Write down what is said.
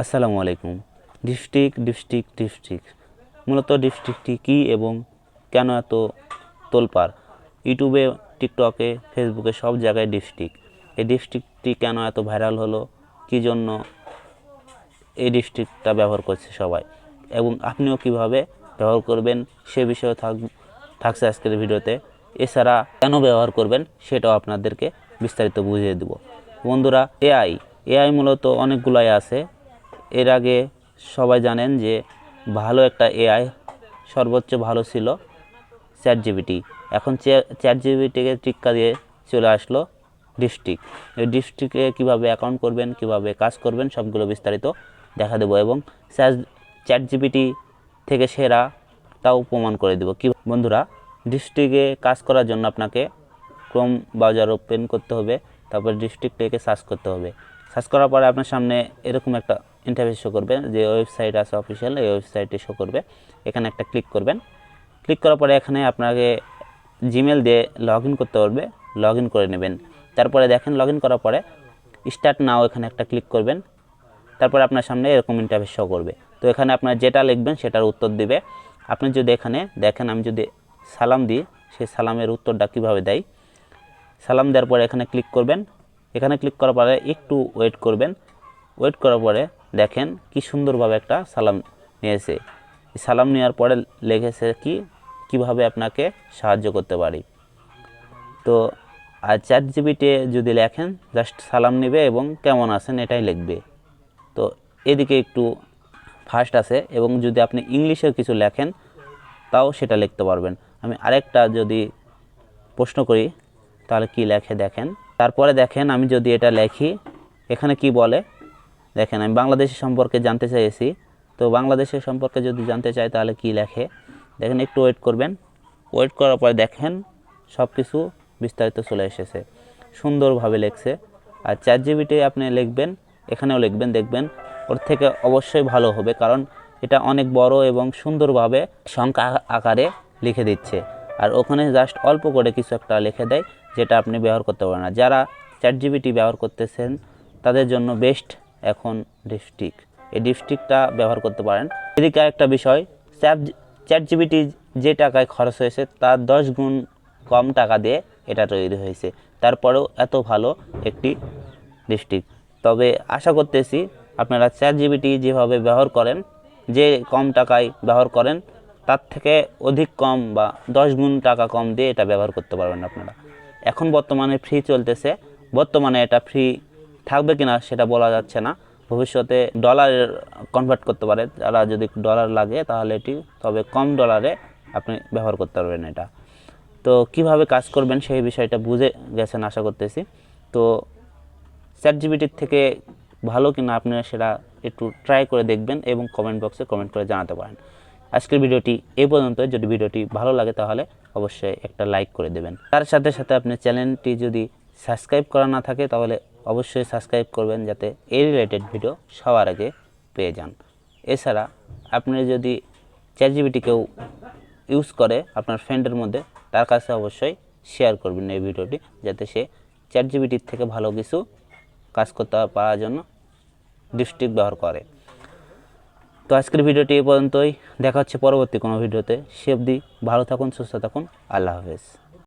আসসালামু আলাইকুম। District district district মূলত ডিস্ট্রিক্টটি কী এবং কেন এত তোলপাড়? ইউটিউবে, টিকটকে, ফেসবুকে সব জায়গায় ডিস্ট্রিক্ট এই ডিস্ট্রিক্টটি কেন এত ভাইরাল হলো? কী জন্য এই ডিস্ট্রিক্টটা ব্যবহার করছে সবাই? এবং আপনিও কীভাবে ব্যবহার করবেন সে বিষয়ে থাক, থাকছে আজকের ভিডিওতে। এছাড়া কেন ব্যবহার করবেন সেটাও আপনাদেরকে বিস্তারিত বুঝিয়ে দেব। বন্ধুরা এআই এআই মূলত অনেকগুলাই আছে। এর আগে সবাই জানেন যে ভালো একটা এআই সর্বোচ্চ ভালো ছিল চ্যাট জিবিটি এখন চ্যাট জিবিটিকে টিক্কা দিয়ে চলে আসলো ডিস্ট্রিক্ট এই ডিস্ট্রিক্টে কীভাবে অ্যাকাউন্ট করবেন, কীভাবে কাজ করবেন, সবগুলো বিস্তারিত দেখা দেবো এবং চ্যাট জিবিটি থেকে সেরা তাও প্রমাণ করে দেবো। কি বন্ধুরা ডিস্ট্রিক্টে কাজ করার জন্য আপনাকে ক্রোম ব্রাউজার ওপেন করতে হবে, তারপর ডিস্ট্রিক্টটাকে সার্চ করতে হবে। সার্চ করার পরে আপনার সামনে এরকম একটা ইন্টারভিউ শো করবে, যে ওয়েবসাইট আছে অফিসিয়াল এই ওয়েবসাইটে শো করবে। এখানে একটা ক্লিক করবেন। ক্লিক করার পরে এখানে আপনাকে জিমেল দিয়ে লগ করতে পারবে লগ করে নেবেন। তারপরে দেখেন লগ করার পরে স্টার্ট নাও এখানে একটা ক্লিক করবেন। তারপরে আপনার সামনে এরকম ইন্টারভিউ শো করবে। তো এখানে আপনার যেটা লিখবেন সেটার উত্তর দিবে। আপনি যদি এখানে দেখেন, আমি যদি সালাম দিই সেই সালামের উত্তরটা কীভাবে দেয়? সালাম দেওয়ার পরে এখানে ক্লিক করবেন। এখানে ক্লিক করার পরে একটু ওয়েট করবেন। ওয়েট করার পরে দেখেন কি সুন্দরভাবে একটা সালাম নিয়েছে। সালাম নেওয়ার পরে লিখেছে কি, কীভাবে আপনাকে সাহায্য করতে পারি। তো, আর চ্যাট জিবিতে যদি লেখেন, জাস্ট সালাম নেবে এবং কেমন আছেন? এটাই লিখবে। তো, এদিকে একটু ফাস্ট আছে এবং যদি আপনি ইংলিশে কিছু লেখেন, তাও সেটা লিখতে পারবেন। আমি আরেকটা যদি প্রশ্ন করি, তাহলে কি লেখে দেখেন? তারপরে দেখেন আমি যদি এটা লেখি, এখানে কি বলে? দেখেন, আমি বাংলাদেশের সম্পর্কে জানতে চাইছি। তো বাংলাদেশের সম্পর্কে যদি জানতে চাই তাহলে কি লেখে? দেখেন, একটু ওয়েট করবেন। ওয়েট করার পরে দেখেন সব কিছু বিস্তারিত চলে এসেছে। সুন্দরভাবে লেখছে। আর চ্যাট জিবিটি আপনি লিখবেন, এখানেও লিখবেন, দেখবেন ওর থেকে অবশ্যই ভালো হবে, কারণ এটা অনেক বড় এবং সুন্দরভাবে সংখ্যা আকারে লিখে দিচ্ছে। আর ওখানে জাস্ট অল্প করে কিছু একটা লিখে দেয়। যেটা আপনি ব্যবহার করতে পারেন না। যারা চ্যাট জিবিটি ব্যবহার করতেছেন, তাদের জন্য বেস্ট এখন ডিস্ট্রিক্ট এই ডিস্ট্রিক্টটা ব্যবহার করতে পারেন। এদিকে একটা বিষয় চ্যাট চ্যাট জিবিটি যে টাকায় খরচ হয়েছে, তার দশ গুণ কম টাকা দিয়ে এটা তৈরি হয়েছে। তারপরেও এত ভালো একটি ডিস্ট্রিক্ট তবে আশা করতেছি, আপনারা চ্যাট জিবিটি যেভাবে ব্যবহার করেন, যে কম টাকায় ব্যবহার করেন, তার থেকে অধিক কম বা দশ গুণ টাকা কম দিয়ে এটা ব্যবহার করতে পারবেন আপনারা। এখন বর্তমানে ফ্রি চলতেছে। বর্তমানে এটা ফ্রি থাকবে কিনা সেটা বলা যাচ্ছে না। ভবিষ্যতে ডলার কনভার্ট করতে পারে। যারা যদি ডলার লাগে তাহলে এটি, তবে কম ডলারে আপনি ব্যবহার করতে পারবেন এটা। তো কীভাবে কাজ করবেন সেই বিষয়টা বুঝে গেছেন আশা করতেছি। তো চ্যাট জিবিটির থেকে ভালো কিনা আপনারা সেটা একটু ট্রাই করে দেখবেন এবং কমেন্ট বক্সে কমেন্ট করে জানাতে পারেন। আজকের ভিডিওটি এই পর্যন্ত। যদি ভিডিওটি ভালো লাগে তাহলে অবশ্যই একটা লাইক করে দেবেন। তার সাথে সাথে আপনি চ্যানেলটি যদি সাবস্ক্রাইব করা না থাকে তাহলে অবশ্যই সাবস্ক্রাইব করবেন যাতে এই রিলেটেড ভিডিও সবার আগে পেয়ে যান। এছাড়া আপনি যদি চ্যাট জিবিটি কেউ ইউজ করে আপনার ফ্রেন্ডের মধ্যে, তার কাছে অবশ্যই শেয়ার করবেন এই ভিডিওটি যাতে সে চ্যাট জিবিটির থেকে ভালো কিছু কাজ করতে পারার জন্য ডিস্ট্রিক্ট ব্যবহার করে। তো আজকের ভিডিওটি এই পর্যন্তই। দেখা হচ্ছে পরবর্তী কোনো ভিডিওতে। সে অবধি ভালো থাকুন, সুস্থ থাকুন। আল্লাহ হাফেজ।